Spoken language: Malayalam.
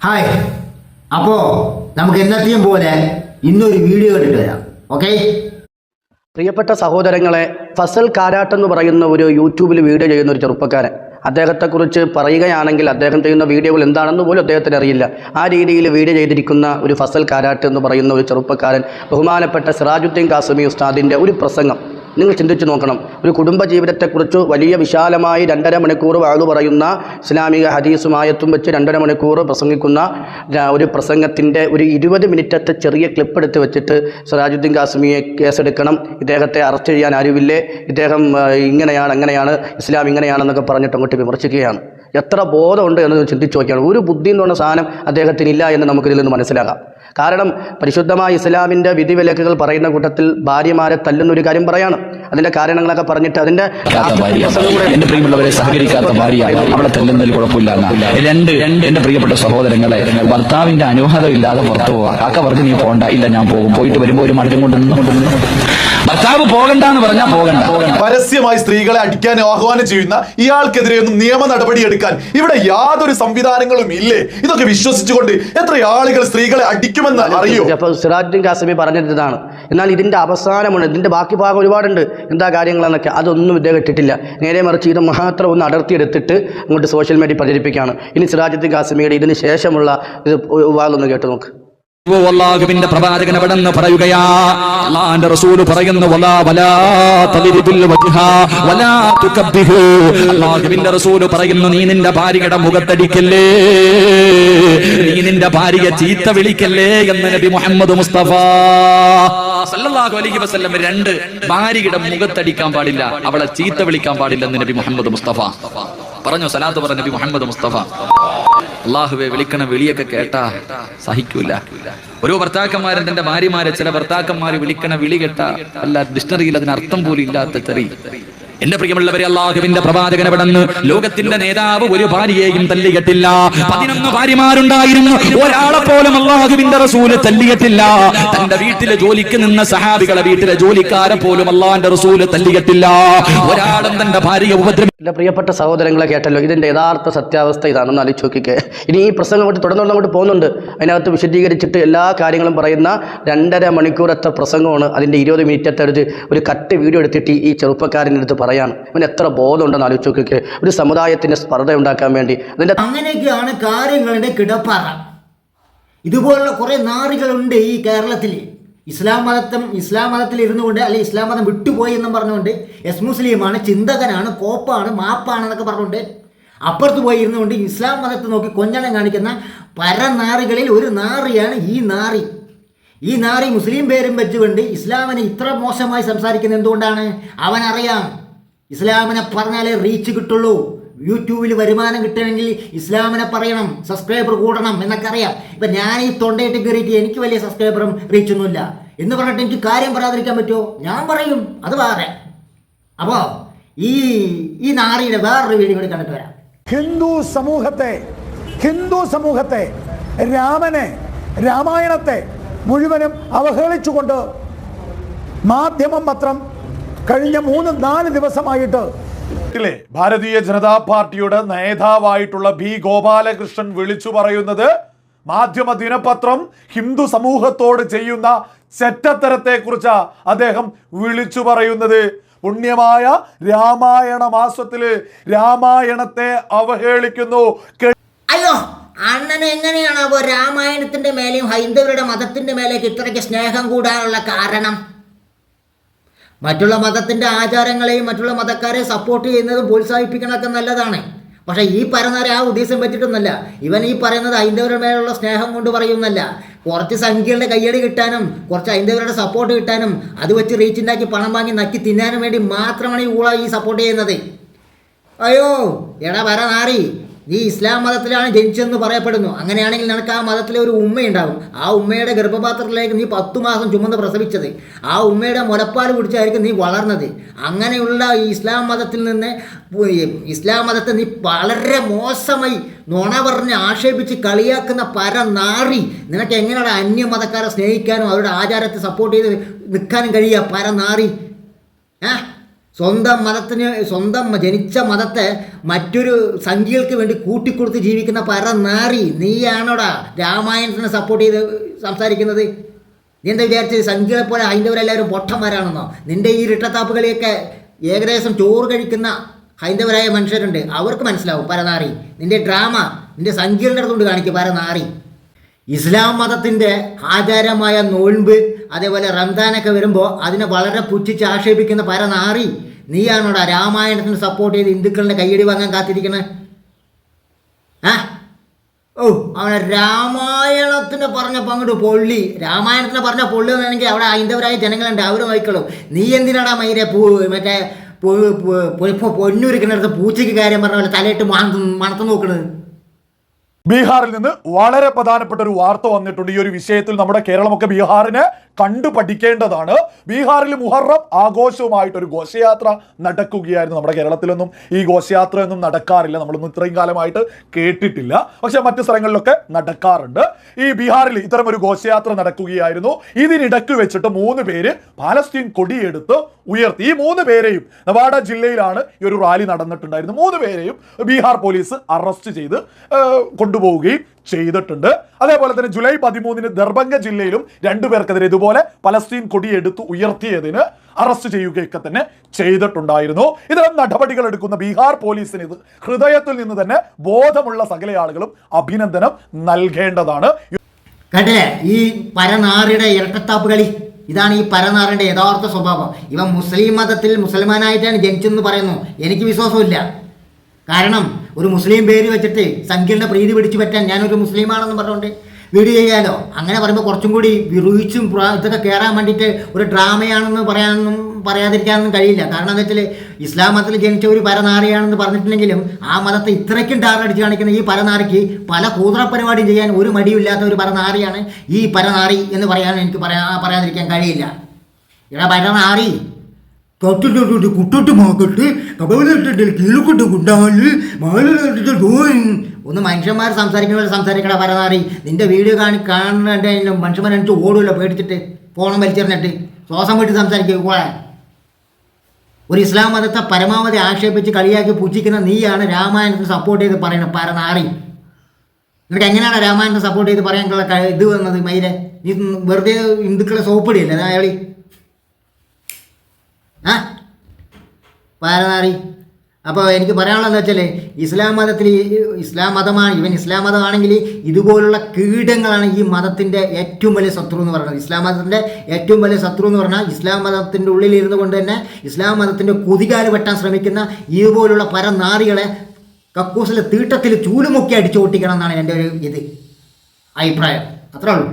ഹായ് അപ്പോൾ നമുക്ക് എന്നത്തെയും പോലെ ഇന്നൊരു വീഡിയോ കണ്ടിട്ട് വരാം. ഓക്കെ പ്രിയപ്പെട്ട സഹോദരങ്ങളെ ഫസൽ കാരാട്ട് എന്ന് പറയുന്ന ഒരു യൂട്യൂബിൽ വീഡിയോ ചെയ്യുന്ന ഒരു ചെറുപ്പക്കാരൻ അദ്ദേഹത്തെക്കുറിച്ച് പറയുകയാണെങ്കിൽ അദ്ദേഹം ചെയ്യുന്ന വീഡിയോകൾ എന്താണെന്ന് പോലും അദ്ദേഹത്തിന് അറിയില്ല. ആ രീതിയിൽ വീഡിയോ ചെയ്തിരിക്കുന്ന ഒരു ഫസൽ കാരാട്ട് എന്ന് പറയുന്ന ഒരു ചെറുപ്പക്കാരൻ ബഹുമാനപ്പെട്ട സിറാജുദ്ദീൻ കാസമി ഉസ്താദിന്റെ ഒരു പ്രസംഗം നിങ്ങൾ ചിന്തിച്ചു നോക്കണം. ഒരു കുടുംബ ജീവിതത്തെക്കുറിച്ച് വലിയ വിശാലമായി രണ്ടര മണിക്കൂർ വാഴു പറയുന്ന ഇസ്ലാമിക ഹദീസുമായത്തും വെച്ച് രണ്ടര മണിക്കൂർ പ്രസംഗിക്കുന്ന ഒരു പ്രസംഗത്തിന്റെ ഒരു ഇരുപത് മിനിറ്റത്തെ ചെറിയ ക്ലിപ്പ് എടുത്ത് വെച്ചിട്ട് സിറാജുദ്ദീൻ കാസ്മിയെ കേസെടുക്കണം. ഇദ്ദേഹത്തെ അറസ്റ്റ് ചെയ്യാൻ ആരുമില്ലേ? ഇദ്ദേഹം ഇങ്ങനെയാണ് അങ്ങനെയാണ് ഇസ്ലാം ഇങ്ങനെയാണെന്നൊക്കെ പറഞ്ഞിട്ട് അങ്ങോട്ട് വിമർശിക്കുകയാണ്. എത്ര ബോധമുണ്ട് എന്ന് ചിന്തിച്ച് നോക്കിയാണ്. ഒരു ബുദ്ധി എന്ന് പറഞ്ഞ സാധനം അദ്ദേഹത്തിനില്ല എന്ന് നമുക്കിതിൽ നിന്ന് മനസ്സിലാക്കാം കാരണം പരിശുദ്ധമായ ഇസ്ലാമിന്റെ വിധിവിലക്കുകൾ പറയുന്ന കൂട്ടത്തിൽ ഭാര്യമാരെ തല്ലുന്ന ഒരു കാര്യം പറയാണ്. അതിന്റെ കാരണങ്ങളൊക്കെ പറഞ്ഞിട്ട് അതിന്റെ പ്രിയമുള്ളവരെ സഹകരിക്കാത്ത ഭാര്യ. അവളെ തല്ലുന്നതിൽ കുഴപ്പമില്ല. രണ്ട് പ്രിയപ്പെട്ട സഹോദരങ്ങളെ ഭർത്താവിന്റെ അനുവാദം ഇല്ലാതെ പുറത്തു പോവാ കാക്ക പറഞ്ഞു നീ പോകണ്ട ഇല്ല ഞാൻ പോകും. പോയിട്ട് വരുമ്പോ ഒരു മടുക്കം കൊണ്ട് നിന്ന് കൊണ്ട് നിന്ന്. ഭർത്താവ് പോകണ്ട എന്ന് പറഞ്ഞാൽ പോകണ്ട. പരസ്യമായി സ്ത്രീകളെ അടിക്കാൻ ആഹ്വാനം ചെയ്യുന്ന ഇയാൾക്കെതിരെ ഒന്നും നിയമ നടപടി എടുക്കാൻ ഇവിടെ യാതൊരു സംവിധാനങ്ങളും ഇല്ലേ? ഇതൊക്കെ വിശ്വസിച്ചുകൊണ്ട് എത്ര ആളുകൾ സ്ത്രീകളെ അടിക്കുമെന്ന് അറിയോ? സിറാജുദ്ദീൻ കാസമി പറഞ്ഞിരുന്നതാണ്. എന്നാൽ ഇതിന്റെ അവസാനമുണ്ട് ഇതിന്റെ ബാക്കി ഭാഗം ഒരുപാടുണ്ട്. എന്താ കാര്യങ്ങളെന്നൊക്കെ അതൊന്നും ഇദ്ദേഹം ഇട്ടിട്ടില്ല. നേരെ മറിച്ച് ഇത് മാത്രം ഒന്ന് അടർത്തിയെടുത്തിട്ട് അങ്ങോട്ട് സോഷ്യൽ മീഡിയ പ്രചരിപ്പിക്കുകയാണ്. ഇനി സിറാജുദ്ദീൻ കാസമിയുടെ ഇതിന് ശേഷമുള്ള ഇത് വാളൊന്ന് കേട്ടു നോക്ക്. പറയുന്നു നീ മുഖത്തടിക്കല്ലേ? നീ വിളിക്കല്ലേ? നബി മുഹമ്മദ് മുസ്തഫ സല്ലല്ലാഹു അലൈഹി വസല്ലം രണ്ട് മുഖത്തടിക്കാൻ പാടില്ല അവളെ വിളിക്കാൻ പാടില്ല എന്ന് നബി മുഹമ്മദ് മുസ്തഫ പറഞ്ഞു. സലാത്ത് പറഞ്ഞു നബി മുഹമ്മദ് മുസ്തഫ അള്ളാഹുവെ വിളിക്കണ വിളിയൊക്കെ കേട്ടാ സഹിക്കൂല. ഓരോ ഭർത്താക്കന്മാരും തന്റെ ഭാര്യമാരെ ചില ഭർത്താക്കന്മാര് വിളിക്കണ വിളി കേട്ടാ അല്ല ഡിക്ഷണറിയിൽ അതിന് അർത്ഥം പോലും ഇല്ലാത്ത ചെറി എന്റെ പ്രിയമുള്ളവരെ അള്ളാഹുവിന്റെ പ്രവാചകനെ എവിടെന്ന് ലോകത്തിന്റെ നേതാവ് ഒരു ഭാര്യയെയും തല്ലിയിട്ടില്ല. പതിനൊന്ന് ഭാര്യമാരുണ്ടായിരുന്നു. ഒരാളെ പോലും അള്ളാഹുവിന്റെ റസൂൽ തല്ലിയിട്ടില്ല. തന്റെ വീട്ടിലെ ജോലിക്ക് നിന്ന സഹാബികളെ വീട്ടിലെ ജോലിക്കാരെ പോലും അള്ളാഹിന്റെ റസൂൽ തല്ലിയിട്ടില്ല. ഒരാളും തന്റെ ഭാര്യയെ ഉപദ്രവി എന്റെ പ്രിയപ്പെട്ട സഹോദരങ്ങളെ കേട്ടല്ലോ. ഇതിന്റെ യഥാർത്ഥ സത്യാവസ്ഥ ഇതാണെന്ന് ആലോചിച്ച് നോക്കിക്കേ. ഇനി ഈ പ്രസംഗം അങ്ങോട്ട് തുടർന്ന് അങ്ങോട്ട് പോകുന്നുണ്ട്. അതിനകത്ത് വിശദീകരിച്ചിട്ട് എല്ലാ കാര്യങ്ങളും പറയുന്ന രണ്ടര മണിക്കൂറത്തെ പ്രസംഗമാണ് അതിന്റെ ഇരുപത് മിനിറ്റത്തെ ഒരു കട്ട് വീഡിയോ എടുത്തിട്ട് ഈ ചെറുപ്പക്കാരന്റെ അടുത്ത് പറയാണ് ഇവന് എത്ര ബോധമുണ്ടെന്ന് ആലോചിച്ച് നോക്കിക്കേ. ഒരു സമുദായത്തിന്റെ സ്പർദ്ധ ഉണ്ടാക്കാൻ വേണ്ടി അതിന്റെ അങ്ങനെയൊക്കെയാണ് കാര്യങ്ങളുടെ കിടപ്പാറ. ഇതുപോലുള്ള കുറേ നാറികളുണ്ട് ഈ കേരളത്തിൽ ഇസ്ലാം മതത്തം ഇസ്ലാം മതത്തിൽ ഇരുന്നു കൊണ്ട് അല്ലെങ്കിൽ ഇസ്ലാം മതം വിട്ടുപോയി എന്നും പറഞ്ഞുകൊണ്ട് എസ് മുസ്ലിമാണ് ചിന്തകനാണ് കോപ്പാണ് മാപ്പാണ് എന്നൊക്കെ പറഞ്ഞുകൊണ്ട് അപ്പുറത്ത് പോയി ഇരുന്നുകൊണ്ട് ഇസ്ലാം മതത്തെ നോക്കി കൊഞ്ഞണം കാണിക്കുന്ന പരനാറികളിൽ ഒരു നാറിയാണ് ഈ നാറി. ഈ നാറി മുസ്ലിം പേരും വെച്ചുകൊണ്ട് ഇസ്ലാമിനെ ഇത്ര മോശമായി സംസാരിക്കുന്നത് എന്തുകൊണ്ടാണ്? അവനറിയാം. ഇസ്ലാമിനെ പറഞ്ഞാലേ റീച്ച് കിട്ടുള്ളൂ. യൂട്യൂബിൽ വരുമാനം കിട്ടണമെങ്കിൽ ഇസ്ലാമിനെ പറയണം സബ്സ്ക്രൈബർ കൂടണം എന്നൊക്കെ അറിയാം. ഇപ്പം ഞാൻ ഈ തൊണ്ടയിട്ട് കയറിയിട്ട് എനിക്ക് വലിയ സബ്സ്ക്രൈബറും റീച്ചൊന്നുമില്ല എന്ന് പറഞ്ഞിട്ട് എനിക്ക് കാര്യം പറയാതിരിക്കാൻ പറ്റുമോ? ഞാൻ പറയും അത് വേറെ. അപ്പോൾ ഈ ഈ നാറിയുടെ വേറൊരു വീഡിയോ കൂടി കണ്ടിട്ട് വരാം. ഹിന്ദു സമൂഹത്തെ ഹിന്ദു സമൂഹത്തെ രാമനെ രാമായണത്തെ മുഴുവനും അവഹേളിച്ചുകൊണ്ട് മാധ്യമം പത്രം കഴിഞ്ഞ മൂന്ന് നാല് ദിവസമായിട്ട് ഭാരതീയ ജനതാ പാർട്ടിയുടെ നേതാവായിട്ടുള്ള ബി ഗോപാലകൃഷ്ണൻ വിളിച്ചു പറയുന്നത് മാധ്യമ ദിനപത്രം ഹിന്ദു സമൂഹത്തോട് ചെയ്യുന്ന ചെറ്റത്തരത്തെ കുറിച്ചാ അദ്ദേഹം വിളിച്ചു പറയുന്നത്. പുണ്യമായ രാമായണ മാസത്തിൽ രാമായണത്തെ അവഹേളിക്കുന്നു. അയ്യോ അണ്ണന് എങ്ങനെയാണ് രാമായണത്തിന്റെ മേലെയും ഹൈന്ദവരുടെ മതത്തിന്റെ മേലേക്ക് ഇത്രയ്ക്ക് സ്നേഹം കൂടാനുള്ള കാരണം? മറ്റുള്ള മതത്തിന്റെ ആചാരങ്ങളെയും മറ്റുള്ള മതക്കാരെ സപ്പോർട്ട് ചെയ്യുന്നതും പ്രോത്സാഹിപ്പിക്കണമൊക്കെ നല്ലതാണ്. പക്ഷേ ഈ പറയുന്നവരെ ആ ഉദ്ദേശം പറ്റിയിട്ടൊന്നല്ല ഇവൻ ഈ പറയുന്നത് ഹൈന്ദവരുടെ മേലുള്ള സ്നേഹം കൊണ്ട് പറയുന്നല്ല കുറച്ച് സംഖ്യകളുടെ കയ്യടി കിട്ടാനും കുറച്ച് ഹൈന്ദവരുടെ സപ്പോർട്ട് കിട്ടാനും അത് വെച്ച് റീച്ച് ഉണ്ടാക്കി പണം വാങ്ങി നക്കി തിന്നാനും വേണ്ടി മാത്രമാണ് ഈ ഊള ഈ സപ്പോർട്ട് ചെയ്യുന്നത്. അയ്യോ എടാ വര നാറി. നീ ഇസ്ലാം മതത്തിലാണ് ജനിച്ചതെന്ന് പറയപ്പെടുന്നു. അങ്ങനെയാണെങ്കിൽ നിനക്ക് ആ മതത്തിലെ ഒരു ഉമ്മയുണ്ടാവും. ആ ഉമ്മയുടെ ഗർഭപാത്രത്തിലേക്ക് നീ പത്തു മാസം ചുമന്ന് പ്രസവിച്ചത്. ആ ഉമ്മയുടെ മുലപ്പാൽ കുടിച്ചായിരിക്കും നീ വളർന്നത്. അങ്ങനെയുള്ള ഈ ഇസ്ലാം മതത്തിൽ നിന്ന് ഇസ്ലാം മതത്തെ നീ വളരെ മോശമായി നുണ പറഞ്ഞ് ആക്ഷേപിച്ച് കളിയാക്കുന്ന പര നാറി നിനക്ക് എങ്ങനെയാണ് അന്യമതക്കാരെ സ്നേഹിക്കാനും അവരുടെ ആചാരത്തെ സപ്പോർട്ട് ചെയ്ത് നിൽക്കാനും കഴിയുക? പര നാറി ഏ? സ്വന്തം മതത്തിന് സ്വന്തം ജനിച്ച മതത്തെ മറ്റൊരു സംഖ്യകൾക്ക് വേണ്ടി കൂട്ടിക്കൊടുത്ത് ജീവിക്കുന്ന പരനാറി നീയാണോടാ രാമായണത്തിനെ സപ്പോർട്ട് ചെയ്ത് സംസാരിക്കുന്നത്? നീ എന്താ വിചാരിച്ചത് സംഖ്യകളെ പോലെ ഹൈന്ദവരെല്ലാവരും പൊട്ടന്മാരാണെന്നോ? നിന്റെ ഈ ഇരട്ടത്താപ്പ് കളിയൊക്കെ ഏകദേശം ചോറ് കഴിക്കുന്ന ഹൈന്ദവരായ മനുഷ്യരുണ്ട്. അവർക്ക് മനസ്സിലാവും പരനാറി നിന്റെ ഡ്രാമ നിന്റെ സംഖ്യകളുടെ അടുത്തുകൊണ്ട് കാണിക്കും പരനാറി ഇസ്ലാം മതത്തിന്റെ ആചാരമായ നോൻപ് അതേപോലെ റംദാനൊക്കെ വരുമ്പോൾ അതിനെ വളരെ പുച്ഛിച്ച് ആക്ഷേപിക്കുന്ന പരനാറി നീയാണോടാ രാമായണത്തിന് സപ്പോർട്ട് ചെയ്ത് ഹിന്ദുക്കളുടെ കയ്യടി വാങ്ങാൻ കാത്തിരിക്കണേ? ആ? ഓ അവനെ രാമായണത്തിന് പറഞ്ഞപ്പോൾ അങ്ങോട്ട് പൊള്ളി. രാമായണത്തിന് പറഞ്ഞ പൊള്ളി എന്നാണെങ്കിൽ അവിടെ ഹൈന്ദവരായ ജനങ്ങളുണ്ട് അവർ നോക്കിക്കോളും. നീ എന്തിനാടാ മൈരെ പൂ മറ്റേ പൊന്നൂരിക്കുന്നിടത്ത് പൂച്ചയ്ക്ക് കാര്യം പറഞ്ഞ പോലെ തലയിട്ട് മണത്ത് നോക്കണത്? ബീഹാറിൽ നിന്ന് വളരെ പ്രധാനപ്പെട്ട ഒരു വാർത്ത വന്നിട്ടുണ്ട്. ഈ ഒരു വിഷയത്തിൽ നമ്മുടെ കേരളമൊക്കെ ബീഹാറിന് കണ്ടു പഠിക്കേണ്ടതാണ് ബീഹാറിൽ മുഹറം ആഘോഷവുമായിട്ട് ഒരു ഘോഷയാത്ര നടക്കുകയായിരുന്നു നമ്മുടെ കേരളത്തിലൊന്നും. ഈ ഘോഷയാത്ര ഒന്നും നടക്കാറില്ല. നമ്മളൊന്നും ഇത്രയും കാലമായിട്ട് കേട്ടിട്ടില്ല. പക്ഷെ മറ്റു സ്ഥലങ്ങളിലൊക്കെ നടക്കാറുണ്ട്. ഈ ബീഹാറിൽ ഇത്തരം ഒരു ഘോഷയാത്ര നടക്കുകയായിരുന്നു. ഇതിനിടക്ക് വെച്ചിട്ട് മൂന്ന് പേര് പാലസ്തീൻ കൊടിയെടുത്ത് ഉയർത്തി. ഈ മൂന്ന് പേരെയും നവാഡ ജില്ലയിലാണ് ഈ ഒരു റാലി നടന്നിട്ടുണ്ടായിരുന്നു മൂന്ന് പേരെയും ബീഹാർ പോലീസ് അറസ്റ്റ് ചെയ്ത് കൊണ്ടുപോവുകയും ചെയ്തിട്ടുണ്ട്. അതേപോലെ തന്നെ ജൂലൈ പതിമൂന്നിന് ദർഭംഗ ജില്ലയിലും രണ്ടുപേർക്കെതിരെ ഇതുപോലെ പലസ്തീൻ കൊടിയെടുത്ത് ഉയർത്തിയതിന് അറസ്റ്റ് ചെയ്യുകയൊക്കെ തന്നെ ചെയ്തിട്ടുണ്ടായിരുന്നു. ഇത്തരം നടപടികൾ എടുക്കുന്ന ബീഹാർ പോലീസിന് ഇത് ഹൃദയത്തിൽ നിന്ന് തന്നെ ബോധമുള്ള സകല ആളുകളും അഭിനന്ദനം നൽകേണ്ടതാണ്. ഈ പരനാറിയുടെ ഇരട്ടത്താപ്പ് കളി. ഇതാണ് ഈ പരനാറിന്റെ യഥാർത്ഥ സ്വഭാവം. ഇവൻ മുസ്ലിം മതത്തിൽ മുസൽമാനായിട്ടാണ് ജനിച്ചെന്ന് പറയുന്നു. എനിക്ക് വിശ്വാസമില്ല. കാരണം ഒരു മുസ്ലിം പേര് വെച്ചിട്ട് സംഖ്യയുടെ പ്രീതി പിടിച്ചു പറ്റാൻ ഞാനൊരു മുസ്ലിമാണെന്ന് പറഞ്ഞുകൊണ്ട് വീഡിയോ ചെയ്യാലോ? അങ്ങനെ പറയുമ്പോൾ കുറച്ചും കൂടി വിറുവിച്ചും ഇതൊക്കെ കയറാൻ വേണ്ടിയിട്ട് ഒരു ഡ്രാമയാണെന്ന് പറയാനൊന്നും പറയാതിരിക്കാനൊന്നും കഴിയില്ല. കാരണം എന്താ വെച്ചാൽ ഇസ്ലാം മതത്തിൽ ജനിച്ച ഒരു പരനാറിയാണെന്ന് പറഞ്ഞിട്ടുണ്ടെങ്കിലും ആ മതത്തെ ഇത്രയ്ക്കും ടാറടിച്ച് കാണിക്കുന്ന ഈ പരനാറിക്ക് പല കൂതറ പരിപാടിയും ചെയ്യാൻ ഒരു മടിയില്ലാത്ത ഒരു പരനാറിയാണ് ഈ പരനാറി എന്ന് പറയാൻ എനിക്ക് പറയാ പറയാതിരിക്കാൻ കഴിയില്ല. ഇവിടെ പരനാറി തൊട്ടിട്ട് കുട്ടിട്ട് മാക്കട്ട്. കബലിട്ടിട്ട് കീഴുകൊട്ട് കുണ്ടാൽ മാലിട്ട് ഒന്ന് മനുഷ്യന്മാർ സംസാരിക്കുന്ന പോലെ സംസാരിക്കട പരനാറി. നിന്റെ വീഡിയോ കാണി കാണുന്നുണ്ടെങ്കിലും എനിക്ക് ഓടുമല്ലോ പേടിച്ചിട്ട്. ഫോണും വലിച്ചെറിഞ്ഞിട്ട്. ശ്വാസം വിട്ട് സംസാരിക്കുക ഒരു ഇസ്ലാം മതത്തെ പരമാവധി ആക്ഷേപിച്ച് കളിയാക്കി പൂജിക്കുന്ന നീയാണ് രാമായണത്തിന് സപ്പോർട്ട് ചെയ്ത് പറയുന്നത് പരനാറി. നിനക്ക് എങ്ങനെയാണ് രാമായണത്തെ സപ്പോർട്ട് ചെയ്ത് പറയാനുള്ള ഇത് വന്നത് മയിലെ? നീ വെറുതെ ഹിന്ദുക്കളെ സോപ്പിടിയല്ലേ? അയാളി ആ പാരനാറി അപ്പോൾ എനിക്ക് പറയാനുള്ളത് വെച്ചാൽ ഇസ്ലാം മതത്തിൽ ഇസ്ലാം മതമാണ് ഇവൻ ഇസ്ലാം മതമാണെങ്കിൽ ഇതുപോലുള്ള കീടങ്ങളാണ് ഈ മതത്തിന്റെ ഏറ്റവും വലിയ ശത്രു എന്ന് പറയുന്നത് ഇസ്ലാം മതത്തിന്റെ ഏറ്റവും വലിയ ശത്രു എന്ന് പറഞ്ഞാൽ ഇസ്ലാം മതത്തിന്റെ ഉള്ളിലിരുന്നു കൊണ്ട് തന്നെ ഇസ്ലാം മതത്തിന്റെ കുതികാൽ വെട്ടാൻ ശ്രമിക്കുന്ന ഇതുപോലുള്ള പരനാറികളെ കക്കൂസിലെ തീട്ടത്തിൽ ചൂലുമുക്കി അടിച്ചു ഓട്ടിക്കണം എന്നാണ് എന്റെ ഒരു ഇത് അഭിപ്രായം. അത്രേ ഉള്ളൂ.